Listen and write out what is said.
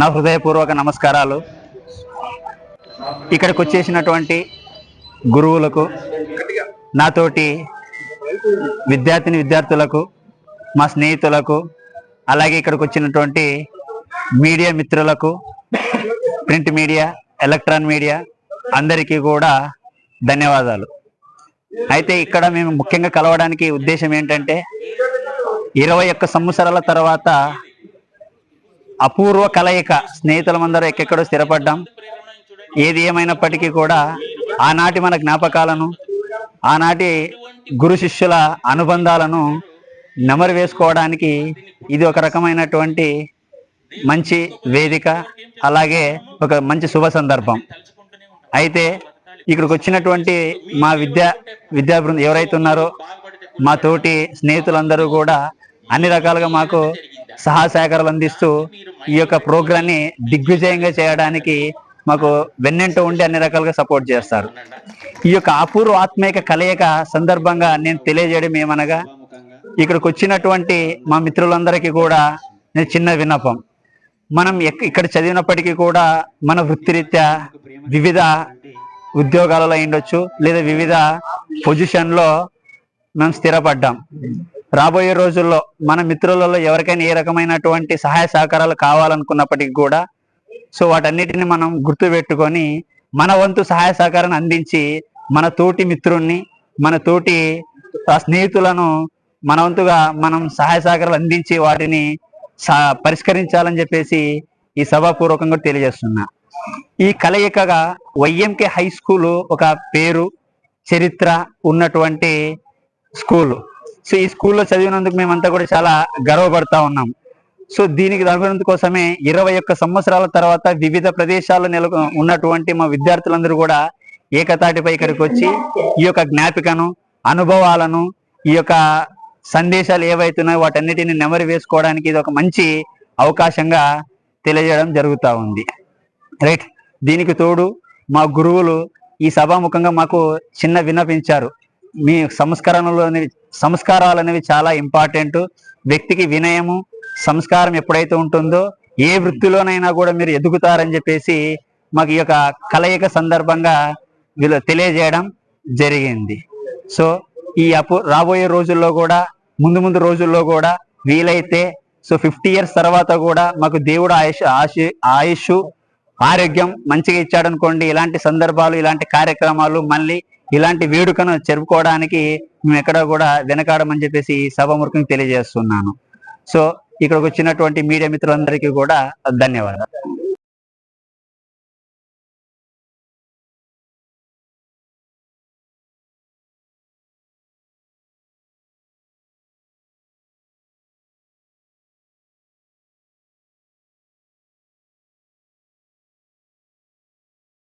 నా హృదయపూర్వక నమస్కారాలు. ఇక్కడికి వచ్చేసినటువంటి గురువులకు నాతోటి విద్యార్థిని విద్యార్థులకు మా స్నేహితులకు అలాగే ఇక్కడికి వచ్చినటువంటి మీడియా మిత్రులకు ప్రింట్ మీడియా ఎలక్ట్రాన్ మీడియా అందరికీ కూడా ధన్యవాదాలు. అయితే ఇక్కడ మేము ముఖ్యంగా కలవడానికి ఉద్దేశం ఏంటంటే ఇరవై ఒక్క సంవత్సరాల తర్వాత అపూర్వ కలయిక. స్నేహితులమందరూ ఎక్కడెక్కడో స్థిరపడ్డాం. ఏది ఏమైనప్పటికీ కూడా ఆనాటి మన జ్ఞాపకాలను ఆనాటి గురు శిష్యుల అనుబంధాలను నెమరు వేసుకోవడానికి ఇది ఒక రకమైనటువంటి మంచి వేదిక అలాగే ఒక మంచి శుభ సందర్భం. అయితే ఇక్కడికి వచ్చినటువంటి మా విద్యా విద్యా బృందం ఎవరైతే ఉన్నారో మా తోటి స్నేహితులందరూ కూడా అన్ని రకాలుగా మాకు సహాయ సహకారాలు అందిస్తూ ఈ యొక్క ప్రోగ్రాన్ని దిగ్విజయంగా చేయడానికి మాకు వెన్నెంట ఉండి అన్ని రకాలుగా సపోర్ట్ చేస్తారు. ఈ యొక్క అపూర్వ ఆత్మీయ కలయిక సందర్భంగా నేను తెలియజేయడం ఏమనగా ఇక్కడికి వచ్చినటువంటి మా మిత్రులందరికీ కూడా నేను చిన్న విన్నపం. మనం ఎక్- ఇక్కడ చదివినప్పటికీ కూడా మన వృత్తిరీత్యా వివిధ ఉద్యోగాలలో ఉండొచ్చు లేదా వివిధ పొజిషన్లో మనం స్థిరపడ్డాం. రాబోయే రోజుల్లో మన మిత్రులలో ఎవరికైనా ఏ రకమైనటువంటి సహాయ సహకారాలు కావాలనుకున్నప్పటికీ కూడా సో వాటన్నిటిని మనం గుర్తు పెట్టుకొని మన వంతు సహాయ సహకారాన్ని అందించి మన తోటి మిత్రుణ్ణి మన తోటి ఆ స్నేహితులను మన వంతుగా మనం సహాయ సహకారాలు అందించి వాటిని పరిష్కరించాలని చెప్పేసి ఈ సభాపూర్వకంగా తెలియజేస్తున్నా. ఈ కలయికగా వైఎంకే హై స్కూలు ఒక పేరు చరిత్ర ఉన్నటువంటి స్కూలు. సో ఈ స్కూల్లో చదివినందుకు మేమంతా కూడా చాలా గర్వపడతా ఉన్నాం. సో దీనికి దాని కోసమే ఇరవై ఒక్క సంవత్సరాల తర్వాత వివిధ ప్రదేశాల్లో నెల ఉన్నటువంటి మా విద్యార్థులందరూ కూడా ఏకతాటిపై ఇక్కడికి వచ్చి ఈ యొక్క జ్ఞాపికను అనుభవాలను ఈ యొక్క సందేశాలు ఏవైతున్నాయో వాటన్నిటిని నెమరు వేసుకోవడానికి ఇది ఒక మంచి అవకాశంగా తెలియజేయడం జరుగుతూ ఉంది. రైట్ దీనికి తోడు మా గురువులు ఈ సభాముఖంగా మాకు చిన్న విన్నపించారు. మీ సంస్కరణలు అనేవి సంస్కారాలు అనేవి చాలా ఇంపార్టెంట్ వ్యక్తికి వినయము సంస్కారం ఎప్పుడైతే ఉంటుందో ఏ వృత్తిలోనైనా కూడా మీరు ఎదుగుతారని చెప్పేసి మాకు ఈ యొక్క కలయిక సందర్భంగా వీళ్ళు తెలియజేయడం జరిగింది. సో ఈ అపు రాబోయే రోజుల్లో కూడా ముందు ముందు రోజుల్లో కూడా వీలైతే సో ఫిఫ్టీ ఇయర్స్ తర్వాత కూడా మాకు దేవుడు ఆయుష్ ఆశి ఆయుష్ ఆరోగ్యం మంచిగా ఇచ్చాడనుకోండి ఇలాంటి సందర్భాలు ఇలాంటి కార్యక్రమాలు మళ్ళీ ఇలాంటి వేడుకను జరుపుకోవడానికి మేము ఎక్కడ కూడా వెనకాడమని చెప్పేసి ఈ తెలియజేస్తున్నాను. సో ఇక్కడికి వచ్చినటువంటి మీడియా మిత్రులందరికీ కూడా ధన్యవాదాలు.